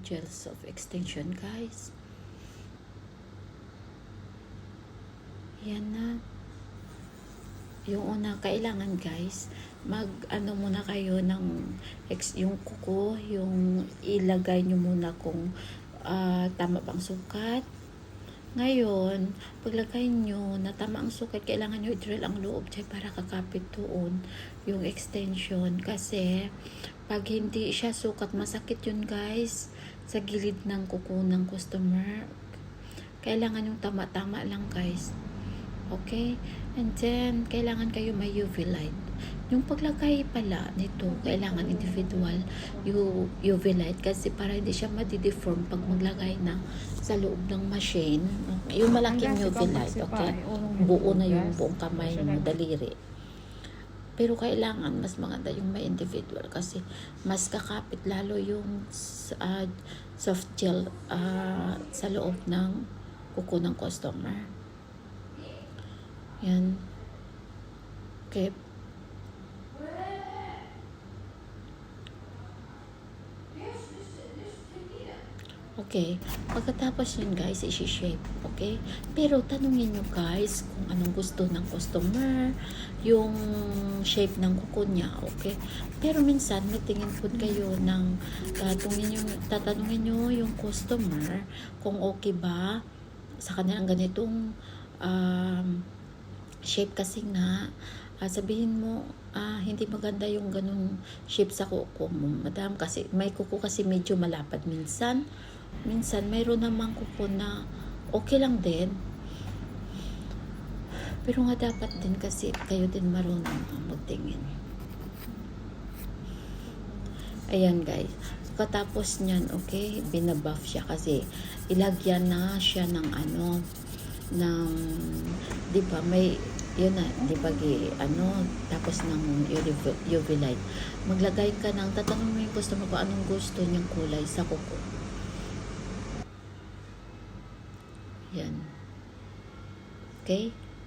gels of extension guys. Yan na. Yung una kailangan guys mag ano muna kayo ng ex, yung kuko yung ilagay nyo muna kung ah, tama bang sukat. Ngayon, paglagay nyo na tama ang sukat, kailangan nyo i-drill ang loob dyan para kakapit doon yung extension. Kasi, pag hindi siya sukat, masakit yun guys sa gilid ng kuko ng customer. Kailangan yung tama-tama lang guys. Okay? And then, kailangan kayo may UV light. Yung paglagay pala nito, kailangan individual UV light kasi para hindi siya madideform pag maglagay na sa loob ng machine. Yung malaking UV light, okay? Buo na yung buong kamay mo, daliri. Pero kailangan mas maganda yung may individual kasi mas kakapit lalo yung uh, soft gel ah, sa loob ng kuko ng customer. Yan. Okay. Okay. Pagkatapos yun guys, isi-shape. Okay? Pero tanungin nyo guys kung anong gusto ng customer, yung shape ng kuko niya. Okay? Pero minsan, magtingin po kayo ng tatungin nyo, tatanungin nyo yung customer kung okay ba sa kanilang ganitong um, shape kasi nga ah, sabihin mo ah, hindi maganda yung ganung shape sa kuko mo madam kasi may kuko kasi medyo malapad minsan minsan mayroon namang kuko na okay lang din pero nga dapat din kasi kayo din marunong magtingin ayan guys katapos niyan okay binabuff siya kasi ilagyan na siya ng ano ng 'di ba may yun na, di ba, ano, tapos ng UV light, maglagay ka ng, tatanong mo yung customer ko anong gusto niyang kulay sa kuko. Yan. Okay?